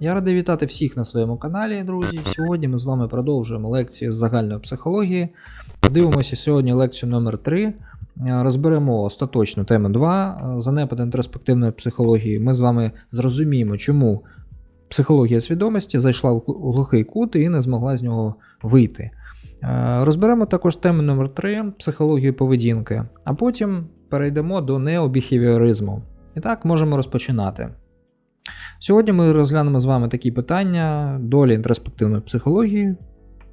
Я радий вітати всіх на своєму каналі, друзі. Сьогодні ми з вами продовжуємо лекцію з загальної психології. Дивимося сьогодні лекцію номер 3 Розберемо остаточну тему 2 занепад інтроспективної психології. Ми з вами зрозуміємо, чому психологія свідомості зайшла в глухий кут і не змогла з нього вийти. Е, Розберемо також тему номер 3 психологію поведінки, а потім перейдемо до необіхевіоризму. І так, можемо розпочинати. Сьогодні ми розглянемо з вами такі питання: долі інтроспективної психології,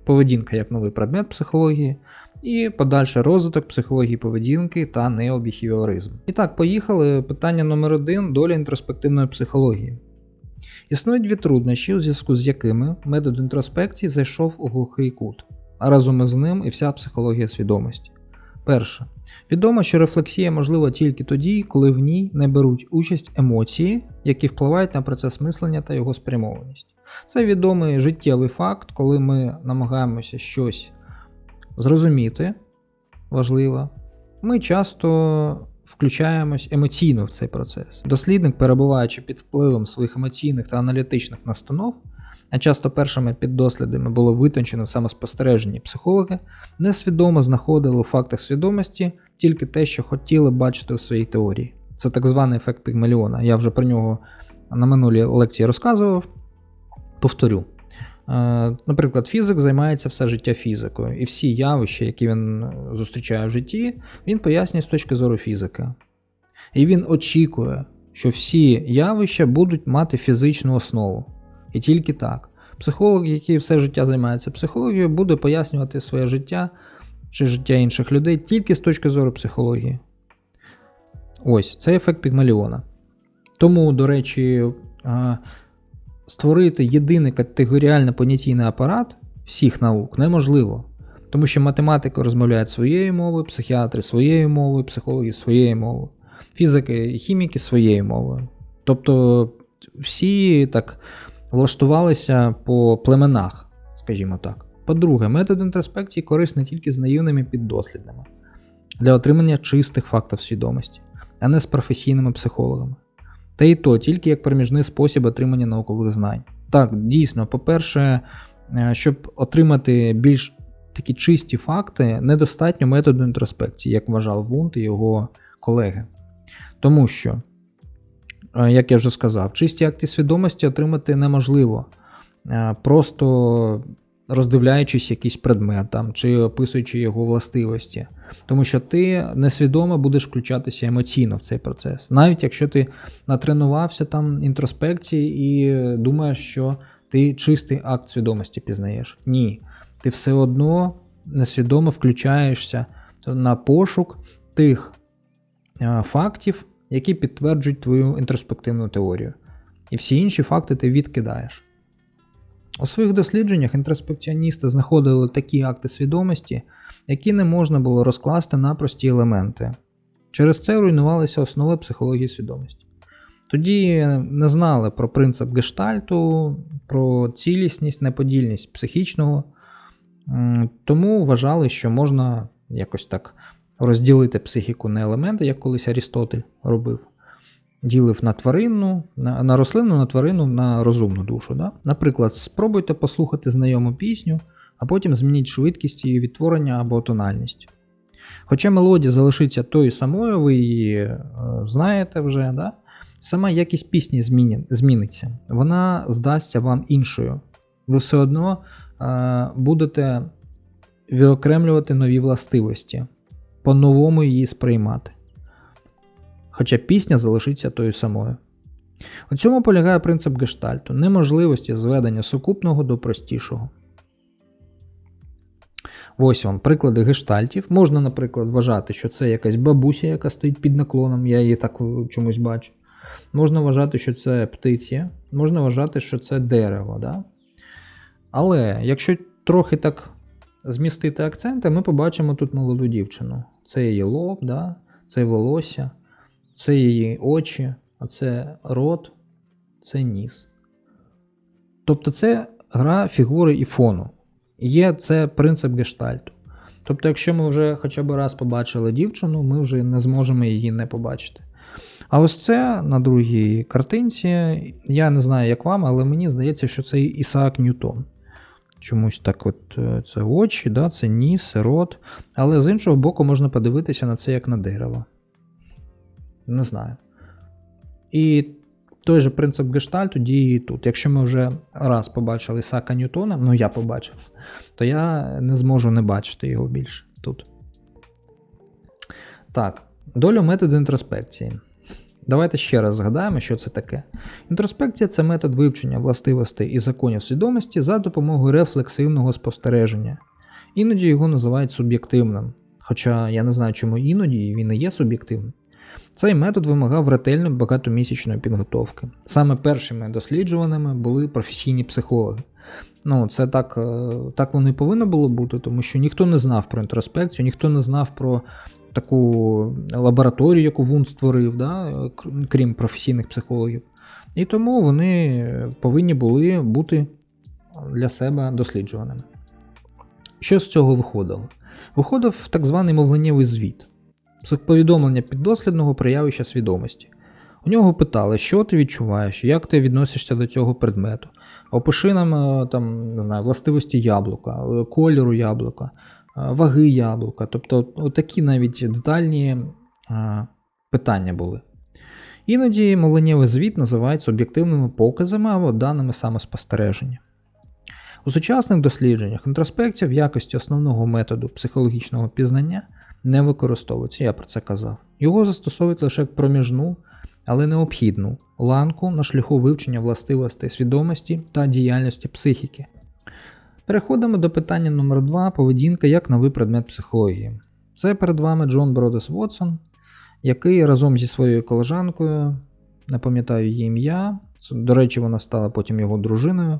поведінка як новий предмет психології, і подальший розвиток психології поведінки та необіхевіоризм. І так, поїхали. Питання номер 1 доля інтроспективної психології. Існують дві труднощі, у зв'язку з якими метод інтроспекції зайшов у глухий кут, а разом із ним і вся психологія свідомості. Перше. Відомо, що рефлексія можлива тільки тоді, коли в ній не беруть участь емоції, які впливають на процес мислення та його спрямованість. Це відомий життєвий факт, коли ми намагаємося щось зрозуміти, важливо, ми часто включаємось емоційно в цей процес. Дослідник, перебуваючи під впливом своїх емоційних та аналітичних настанов, а часто першими піддослідами було витончено в психологи, несвідомо знаходили у фактах свідомості тільки те, що хотіли бачити у своїй теорії. Це так званий ефект Пігмаліона. Я вже про нього на минулій лекції розказував. Повторю. Е, Наприклад, фізик займається все життя фізикою, і всі явища, які він зустрічає в житті, він пояснює з точки зору фізики. І він очікує, що всі явища будуть мати фізичну основу. І тільки так. Психолог, який все життя займається психологією, буде пояснювати своє життя чи життя інших людей тільки з точки зору психології. Ось, це ефект Пігмаліона. Тому, до речі, створити єдиний категоріально понятійний апарат всіх наук неможливо. Тому що математики розмовляють своєю мовою, психіатри своєю мовою, психологи своєю мовою, фізики і хіміки своєю мовою. Тобто всі так влаштувалися по племенах, скажімо так. По-друге, метод інтроспекції корисний тільки з наївними піддослідними для отримання чистих фактів свідомості, а не з професійними психологами. Та і то тільки як проміжний спосіб отримання наукових знань. Так, дійсно, по-перше, е, щоб отримати більш такі чисті факти, недостатньо методу інтроспекції, як вважав Вунт і його колеги. Тому що, е, як я вже сказав, чисті акти свідомості отримати неможливо, е, просто роздивляючись якийсь предмет там, чи описуючи його властивості. Тому що ти несвідомо будеш включатися емоційно в цей процес. Навіть якщо ти натренувався там інтроспекції і думаєш, що ти чистий акт свідомості пізнаєш. Ні. Ти все одно несвідомо включаєшся на пошук тих фактів, які підтверджують твою інтроспективну теорію. І всі інші факти ти відкидаєш. У своїх дослідженнях інтроспекціоністи знаходили такі акти свідомості, які не можна було розкласти на прості елементи. Через це руйнувалися основи психології свідомості. Тоді не знали про принцип гештальту, про цілісність, неподільність психічного, тому вважали, що можна якось так розділити психіку на елементи, як колись Арістотель робив ділив на тваринну, на, на рослинну, на тварину, на розумну душу. Да? Наприклад, спробуйте послухати знайому пісню, а потім змініть швидкість її відтворення або тональність. Хоча мелодія залишиться тою самою, ви її е, знаєте вже, да? сама якість пісні зміни, зміниться, вона здасться вам іншою. Ви все одно е, будете виокремлювати нові властивості, по-новому її сприймати хоча пісня залишиться тою самою. У цьому полягає принцип гештальту неможливості зведення сукупного до простішого. Ось вам приклади гештальтів. Можна, наприклад, вважати, що це якась бабуся, яка стоїть під наклоном, я її так чомусь бачу. Можна вважати, що це птиці, можна вважати, що це дерево. Да? Але якщо трохи так змістити акценти, ми побачимо тут молоду дівчину. Це її лоб, да? це волосся. Це її очі, а це рот, це ніс. Тобто це гра фігури і фону. Є це принцип гештальту. Тобто, якщо ми вже хоча б раз побачили дівчину, ми вже не зможемо її не побачити. А ось це на другій картинці. Я не знаю, як вам, але мені здається, що це Ісаак Ньютон. Чомусь так от е, це очі, да, це ніс, рот. Але з іншого боку, можна подивитися на це як на дерево. Не знаю. І той же принцип гештальту діє і тут. Якщо ми вже раз побачили Ісака Ньютона, ну я побачив, то я не зможу не бачити його більше тут. Так, доля методу інтроспекції. Давайте ще раз згадаємо, що це таке. Інтроспекція це метод вивчення властивостей і законів свідомості за допомогою рефлексивного спостереження. Іноді його називають суб'єктивним. Хоча я не знаю, чому іноді він і є суб'єктивним. Цей метод вимагав ретельної багатомісячної підготовки. Саме першими досліджуваними були професійні психологи. Ну, це так, е, так воно і повинно було бути, тому що ніхто не знав про інтроспекцію, ніхто не знав про таку лабораторію, яку Вун створив, да, крім професійних психологів. І тому вони повинні були бути для себе досліджуваними. Що з цього виходило? Виходив так званий мовленнєвий звіт, повідомлення піддослідного про явища свідомості. У нього питали, що ти відчуваєш, як ти відносишся до цього предмету. Опиши нам е, там, не знаю, властивості яблука, е, кольору яблука, е, ваги яблука. Тобто такі навіть детальні питання були. Іноді мовленнєвий звіт називають суб'єктивними показами або даними самоспостереження. У сучасних дослідженнях інтроспекція в якості основного методу психологічного пізнання не використовується, я про це казав. Його застосовують лише як проміжну, але необхідну ланку на шляху вивчення властивостей свідомості та діяльності психіки. Переходимо до питання номер 2 поведінка як новий предмет психології. Це перед вами Джон Бродес Вотсон, який разом зі своєю колежанкою, не пам'ятаю її ім'я, до речі, вона стала потім його дружиною.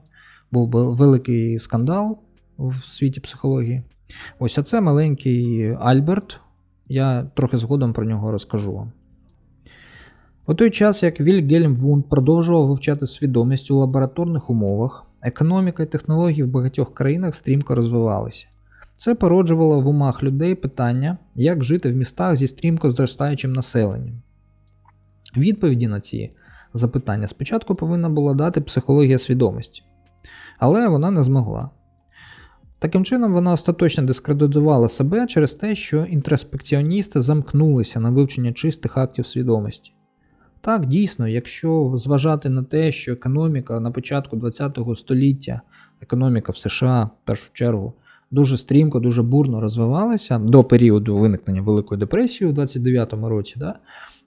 Був великий скандал в світі психології. Ось а це маленький Альберт. Я трохи згодом про нього розкажу вам. У той час, як Вільгельм Вунд продовжував вивчати свідомість у лабораторних умовах, економіка і технології в багатьох країнах стрімко розвивалися. Це породжувало в умах людей питання, як жити в містах зі стрімко зростаючим населенням. Відповіді на ці запитання спочатку повинна була дати психологія свідомості, але вона не змогла. Таким чином, вона остаточно дискредитувала себе через те, що інтроспекціоністи замкнулися на вивчення чистих актів свідомості. Так, дійсно, якщо зважати на те, що економіка на початку ХХ століття, економіка в США в першу чергу, дуже стрімко, дуже бурно розвивалася до періоду виникнення Великої депресії у 29-му році, да,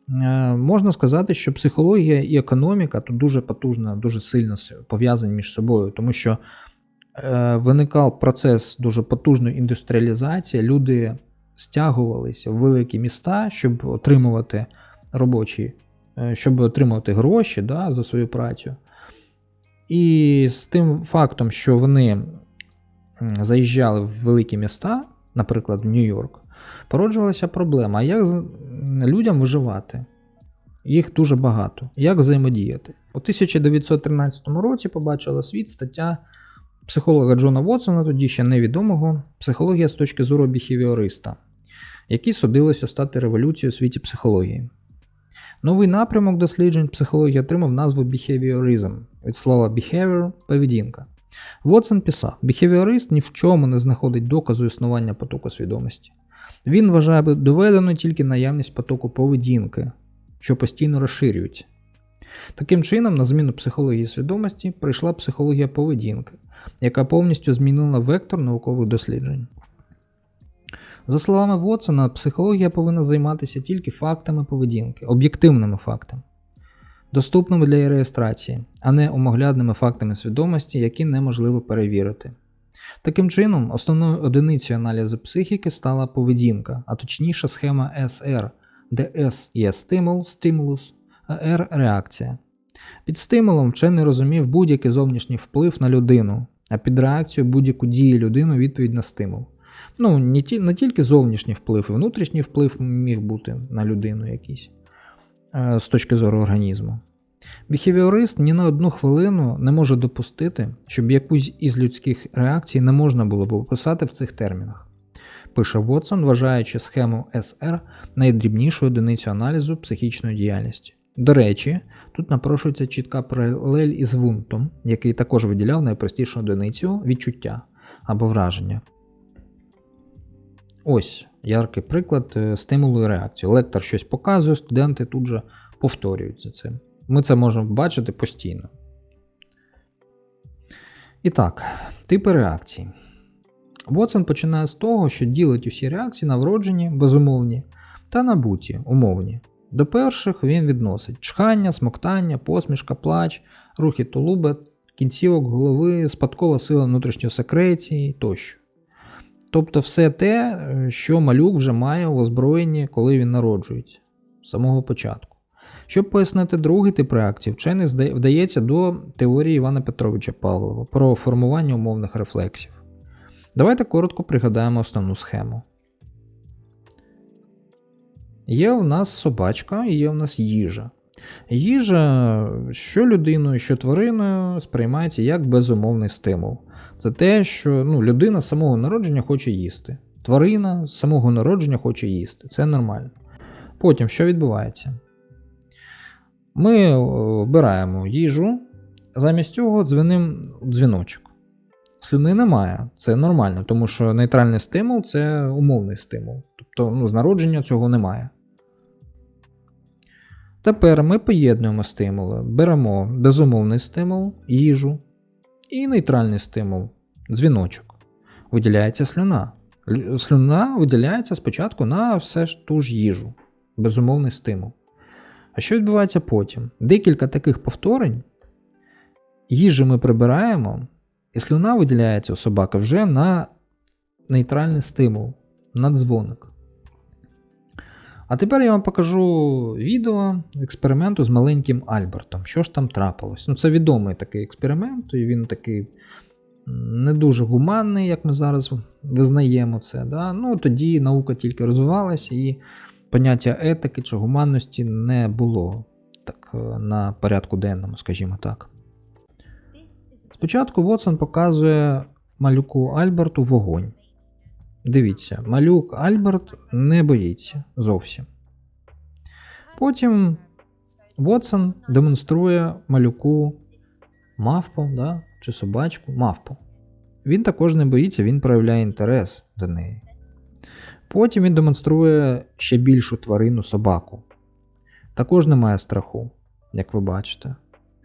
е, можна сказати, що психологія і економіка тут дуже потужно, дуже сильно пов'язані між собою, тому що виникав процес дуже потужної індустріалізації, люди стягувалися в великі міста, щоб отримувати робочі е, щоб отримувати гроші да, за свою працю. І з тим фактом, що вони заїжджали в великі міста, наприклад, в Нью-Йорк, породжувалася проблема, як людям виживати? Їх дуже багато. Як взаємодіяти? У 1913 році побачила світ стаття психолога Джона Вотсона, тоді ще невідомого, психологія з точки зору біхевіориста, який судилося стати революцією у світі психології. Новий напрямок досліджень психології отримав назву біхевіоризм від слова behavior – поведінка. Вотсон писав: біхевіорист ні в чому не знаходить доказу існування потоку свідомості. Він вважає доведеною тільки наявність потоку поведінки, що постійно розширюється. Таким чином, на зміну психології свідомості прийшла психологія поведінки, яка повністю змінила вектор наукових досліджень. За словами Вотсона, психологія повинна займатися тільки фактами поведінки, об'єктивними фактами, доступними для реєстрації, а не омоглядними фактами свідомості, які неможливо перевірити. Таким чином, основною одиницею аналізу психіки стала поведінка, а точніше схема SR, де S є стимул, стимулус, а R реакція. Під стимулом вчений розумів будь-який зовнішній вплив на людину, а під реакцію будь-яку дію людини відповідь на стимул. Ну, не, ті, не тільки зовнішній вплив, і внутрішній вплив міг бути на людину якийсь е, з точки зору організму. Біхевіорист ні на одну хвилину не може допустити, щоб якусь із людських реакцій не можна було б описати в цих термінах. пише Вотсон, вважаючи схему СР найдрібнішою одиницю аналізу психічної діяльності. До речі, тут напрошується чітка паралель із Вунтом, який також виділяв найпростішу одиницю відчуття або враження. Ось яркий приклад е, стимулу і реакції. Лектор щось показує, студенти тут же повторюють за цим. Ми це можемо бачити постійно. І так, типи реакцій. Вотсон починає з того, що ділить усі реакції на вроджені, безумовні та набуті, умовні. До перших він відносить чхання, смоктання, посмішка, плач, рухи тулуба, кінцівок голови, спадкова сила внутрішньої секреції тощо. Тобто все те, що малюк вже має у озброєнні, коли він народжується з самого початку. Щоб пояснити другий тип реакції, вчений вдається до теорії Івана Петровича Павлова про формування умовних рефлексів. Давайте коротко пригадаємо основну схему. Є у нас собачка і є у нас їжа. Їжа, що людиною, що твариною, сприймається як безумовний стимул. Це те, що ну, людина з самого народження хоче їсти. Тварина з самого народження хоче їсти. Це нормально. Потім, що відбувається? Ми е, обираємо їжу, замість цього дзвіним дзвіночок. Слюни немає, це нормально, тому що нейтральний стимул це умовний стимул. Тобто ну, з народження цього немає. Тепер ми поєднуємо стимули. Беремо безумовний стимул, їжу і нейтральний стимул дзвіночок. Виділяється слюна. Слюна виділяється спочатку на все ж ту ж їжу, безумовний стимул. А що відбувається потім? Декілька таких повторень. Їжу ми прибираємо, і слюна виділяється у собаки вже на нейтральний стимул, на дзвоник. А тепер я вам покажу відео експерименту з маленьким Альбертом. Що ж там трапилось? Ну, це відомий такий експеримент, і він такий не дуже гуманний, як ми зараз визнаємо це. Да? Ну, тоді наука тільки розвивалася, і поняття етики чи гуманності не було так е, на порядку денному, скажімо так. Спочатку Вотсон показує малюку Альберту вогонь. Дивіться, малюк Альберт не боїться зовсім. Потім Вотсон демонструє малюку мавпу да? чи собачку мавпу. Він також не боїться, він проявляє інтерес до неї. Потім він демонструє ще більшу тварину собаку. Також немає страху, як ви бачите.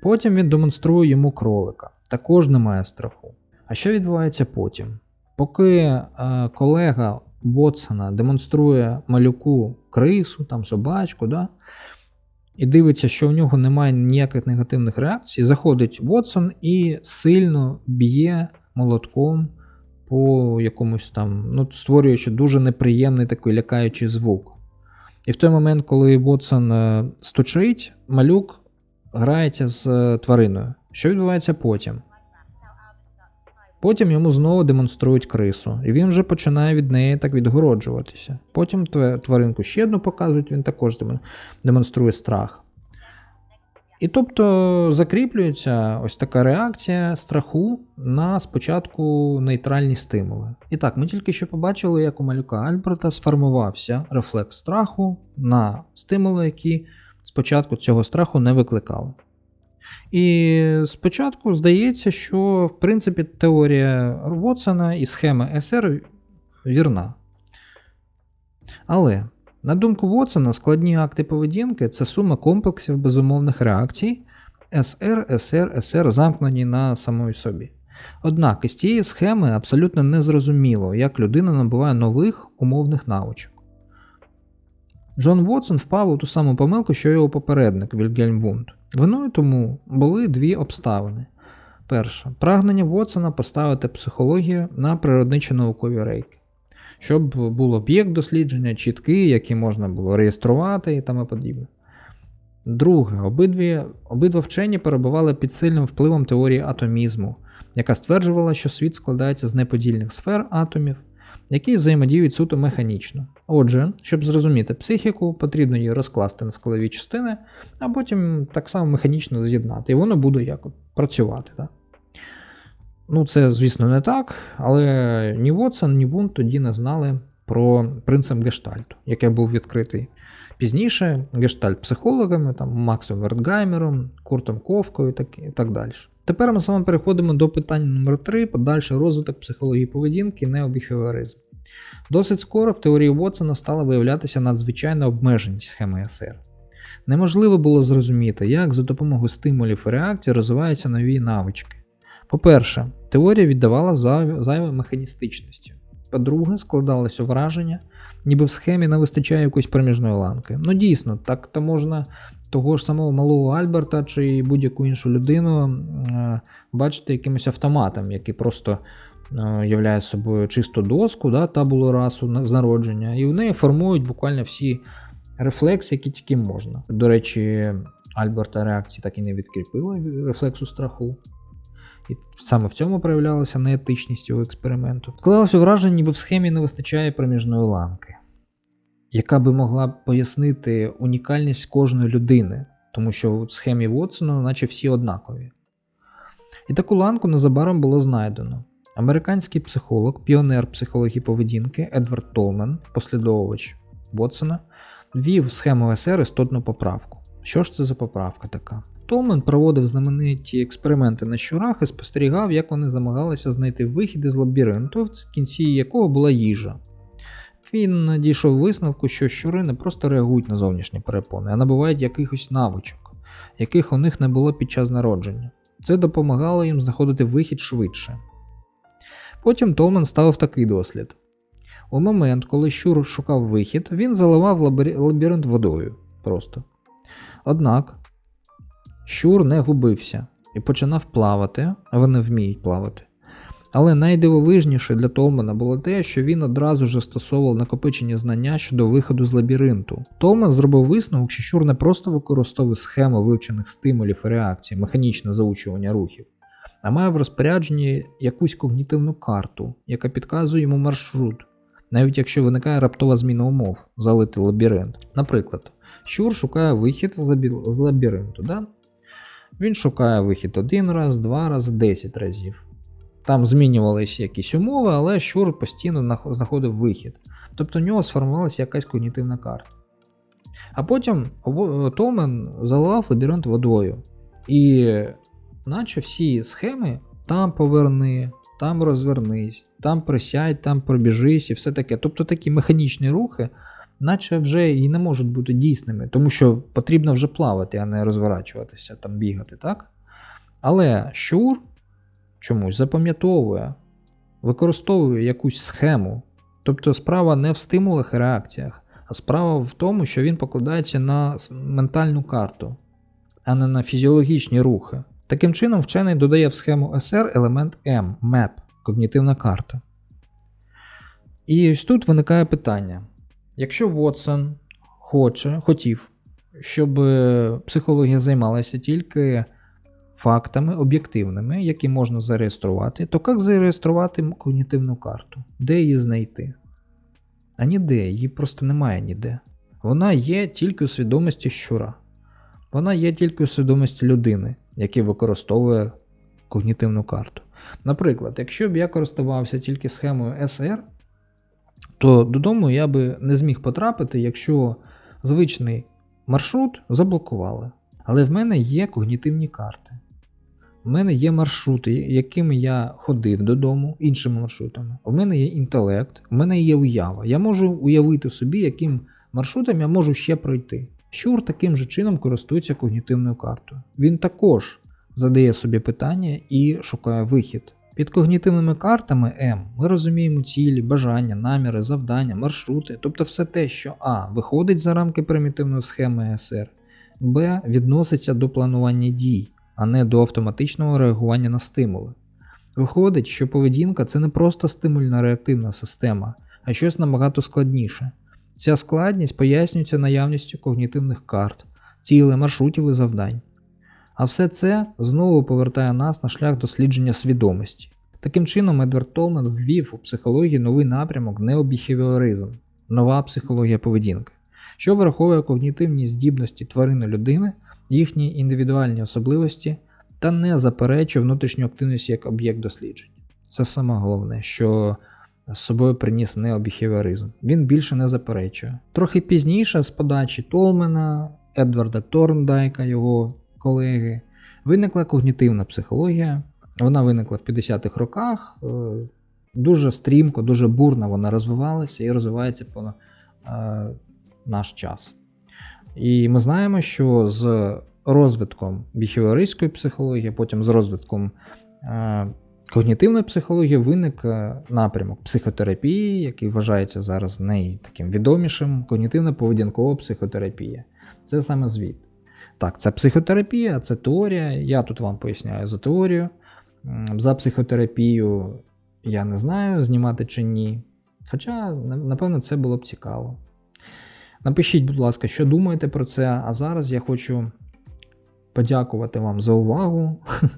Потім він демонструє йому кролика. Також немає страху. А що відбувається потім? Поки е, колега Вотсона демонструє малюку крису, там собачку, да? і дивиться, що в нього немає ніяких негативних реакцій, заходить Вотсон і сильно б'є молотком по якомусь там, ну, створюючи дуже неприємний такий лякаючий звук. І в той момент, коли Вотсон е, стучить, малюк грається з е, твариною. Що відбувається потім? Потім йому знову демонструють крису, і він вже починає від неї так відгороджуватися. Потім тваринку ще одну показують, він також демонструє страх. І тобто закріплюється ось така реакція страху на спочатку нейтральні стимули. І так, ми тільки що побачили, як у малюка Альберта сформувався рефлекс страху на стимули, які спочатку цього страху не викликали. І спочатку здається, що в принципі теорія Вотсона і схема СР вірна. Але, на думку Вотсона, складні акти поведінки це сума комплексів безумовних реакцій СР, СР, СР замкнені на самої собі. Однак із цієї схеми абсолютно незрозуміло, як людина набуває нових умовних навичок. Джон Вотсон впав у ту саму помилку, що його попередник Вільгельм Вунд. Виною тому були дві обставини. Перша прагнення Вотсона поставити психологію на природничо наукові рейки, щоб був об'єкт дослідження чіткий, який можна було реєструвати і тому подібне. Друге, обидві, обидва вчені перебували під сильним впливом теорії атомізму, яка стверджувала, що світ складається з неподільних сфер атомів, які взаємодіють суто механічно. Отже, щоб зрозуміти психіку, потрібно її розкласти на складові частини, а потім так само механічно з'єднати, і воно буде як працювати. Так? Ну, це, звісно, не так, але ні Вотсон, ні Вунт тоді не знали про принцип гештальту, який був відкритий пізніше гештальт-психологами, там Максом Вертгаймером, Куртом Ковкою і так, і так далі. Тепер ми з вами переходимо до питання номер 3 подальший розвиток психології поведінки і необіхевіоризм. Досить скоро в теорії Вотсона стала виявлятися надзвичайна обмеженість схеми СР. Неможливо було зрозуміти, як за допомогою стимулів і реакцій розвиваються нові навички. По-перше, теорія віддавала зайве механістичності. По-друге, складалося враження, ніби в схемі не вистачає якоїсь проміжної ланки. Ну дійсно, так то можна того ж самого малого Альберта чи будь-яку іншу людину е, бачити якимось автоматом, який просто е, являє собою чисту доску, да, табулу расу з народження, і неї формують буквально всі рефлекси, які тільки можна. До речі, Альберта реакції так і не відкріпила рефлексу страху. І саме в цьому проявлялася неетичність цього експерименту. Склалося враження, ніби в схемі не вистачає проміжної ланки, яка би могла пояснити унікальність кожної людини, тому що в схемі Вотсона, наче всі однакові. І таку ланку незабаром було знайдено. Американський психолог, піонер психології поведінки Едвард Толмен, послідовувач Вотсона, ввів схему СР істотну поправку. Що ж це за поправка така? Толмен проводив знамениті експерименти на щурах і спостерігав, як вони намагалися знайти вихід із лабіринту, в кінці якого була їжа. Він дійшов висновку, що щури не просто реагують на зовнішні перепони, а набувають якихось навичок, яких у них не було під час народження. Це допомагало їм знаходити вихід швидше. Потім Толмен ставив такий дослід. У момент, коли щур шукав вихід, він заливав лабіринт водою просто. Однак Щур не губився і починав плавати, а вони вміють плавати. Але найдивовижніше для Толмана було те, що він одразу ж застосовував накопичені знання щодо виходу з лабіринту. Толман зробив висновок, що щур не просто використовує схему вивчених стимулів і реакцій, механічне заучування рухів, а має в розпорядженні якусь когнітивну карту, яка підказує йому маршрут, навіть якщо виникає раптова зміна умов, залити лабіринт. Наприклад, щур шукає вихід з лабіринту. Да? Він шукає вихід один раз, два рази, 10 разів. Там змінювалися якісь умови, але щур постійно знаходив вихід. Тобто у нього сформувалася якась когнітивна карта. А потім Томен заливав лабіринт водою. І наче всі схеми там поверни, там розвернись, там присядь, там пробіжись і все таке. Тобто такі механічні рухи наче вже і не можуть бути дійсними, тому що потрібно вже плавати, а не розворачуватися, там бігати, так? Але щур чомусь запам'ятовує, використовує якусь схему. Тобто справа не в стимулах і реакціях, а справа в тому, що він покладається на ментальну карту, а не на фізіологічні рухи. Таким чином, вчений додає в схему SR елемент M, MAP, когнітивна карта. І ось тут виникає питання: Якщо Вотсон хоче, хотів, щоб е, психологія займалася тільки фактами об'єктивними, які можна зареєструвати, то як зареєструвати когнітивну карту? Де її знайти? А ніде, її просто немає ніде. Вона є тільки у свідомості щура. Вона є тільки у свідомості людини, яка використовує когнітивну карту. Наприклад, якщо б я користувався тільки схемою SR, то додому я би не зміг потрапити, якщо звичний маршрут заблокували. Але в мене є когнітивні карти. У мене є маршрути, якими я ходив додому, іншими маршрутами. У мене є інтелект, у мене є уява. Я можу уявити собі, яким маршрутом я можу ще пройти. Щур таким же чином користується когнітивною картою. Він також задає собі питання і шукає вихід. Під когнітивними картами М ми розуміємо цілі, бажання, наміри, завдання, маршрути, тобто все те, що А виходить за рамки примітивної схеми СР, Б відноситься до планування дій, а не до автоматичного реагування на стимули. Виходить, що поведінка це не просто стимульна реактивна система, а щось набагато складніше. Ця складність пояснюється наявністю когнітивних карт, цілей, маршрутів і завдань. А все це знову повертає нас на шлях дослідження свідомості. Таким чином, Едвард Толман ввів у психології новий напрямок необіхевіоризм, нова психологія поведінки, що враховує когнітивні здібності тварини людини, їхні індивідуальні особливості та не заперечує внутрішню активність як об'єкт досліджень. Це саме головне, що з собою приніс необіхевіоризм. Він більше не заперечує. Трохи пізніше, з подачі Толмена, Едварда Торндайка, його колеги, виникла когнітивна психологія. Вона виникла в 50-х роках. е, Дуже стрімко, дуже бурно вона розвивалася і розвивається по е, наш час. І ми знаємо, що з розвитком біхевіористської психології, потім з розвитком е, когнітивної психології виник е, напрямок психотерапії, який вважається зараз най таким відомішим. Когнітивно-поведінкова психотерапія. Це саме звід. Так, це психотерапія, це теорія. Я тут вам поясняю за теорію. За психотерапію я не знаю, знімати чи ні. Хоча, напевно, це було б цікаво. Напишіть, будь ласка, що думаєте про це. А зараз я хочу подякувати вам за увагу.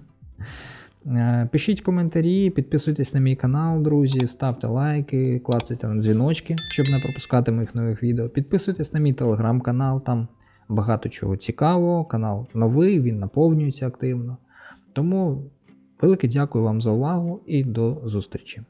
Е, Пишіть коментарі, підписуйтесь на мій канал, друзі, ставте лайки, клацайте на дзвіночки, щоб не пропускати моїх нових відео. Підписуйтесь на мій телеграм-канал, там багато чого цікавого. Канал новий, він наповнюється активно. Тому велике дякую вам за увагу і до зустрічі.